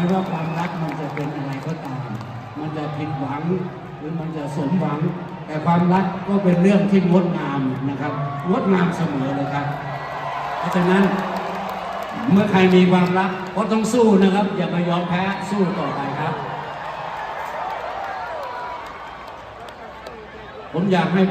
ไม่ว่าความรักมันจะเป็นอะไรก็ตาม มันจะผิดหวังหรือมันจะสมหวัง แต่ความรักก็เป็นเรื่องที่งดงามนะครับงดงามเสมอเลยครับ เพราะฉะนั้นเมื่อใครมีความรักก็ต้องสู้นะครับ อย่ามายอมแพ้สู้ต่อไปครับ ผมอยากให้